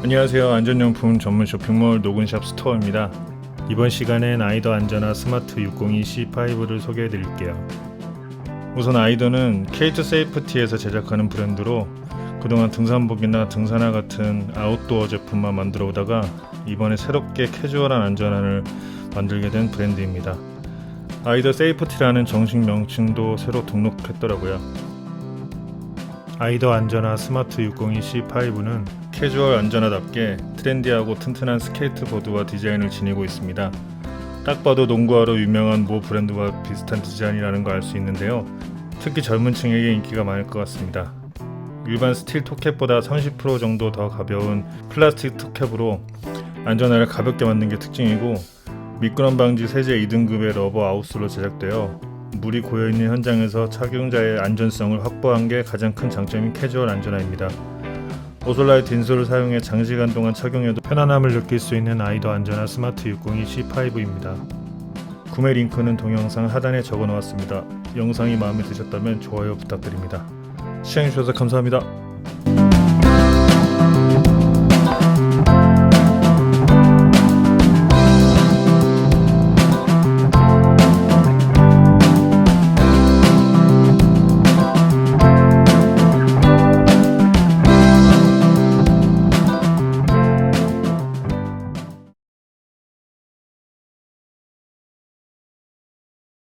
안녕하세요. 안전용품 전문 쇼핑몰 노근샵 스토어입니다. 이번 시간엔 아이더 안전화 스마트 602 C5를 소개해 드릴게요. 우선 아이더는 K2 세이프티에서 제작하는 브랜드로 그동안 등산복이나 등산화 같은 아웃도어 제품만 만들어 오다가 이번에 새롭게 캐주얼한 안전화를 만들게 된 브랜드입니다. 아이더 세이프티라는 정식 명칭도 새로 등록했더라고요. 아이더 안전화 스마트 602 C5는 캐주얼 안전화답게 트렌디하고 튼튼한 스케이트보드와 디자인을 지니고 있습니다. 딱 봐도 농구화로 유명한 모 브랜드와 비슷한 디자인이라는 걸 알 수 있는데요. 특히 젊은 층에게 인기가 많을 것 같습니다. 일반 스틸 토캡보다 30% 정도 더 가벼운 플라스틱 토캡으로 안전화를 가볍게 만든 게 특징이고 미끄럼 방지 세제 2등급의 러버 아웃솔로 제작되어 물이 고여있는 현장에서 착용자의 안전성을 확보한 게 가장 큰 장점인 캐주얼 안전화입니다. 오솔라이트 인솔을 사용해 장시간 동안 착용해도 편안함을 느낄 수 있는 아이더 안전화 스마트 602 C5입니다. 구매 링크는 동영상 하단에 적어 놓았습니다. 영상이 마음에 드셨다면 좋아요 부탁드립니다. 시청해주셔서 감사합니다.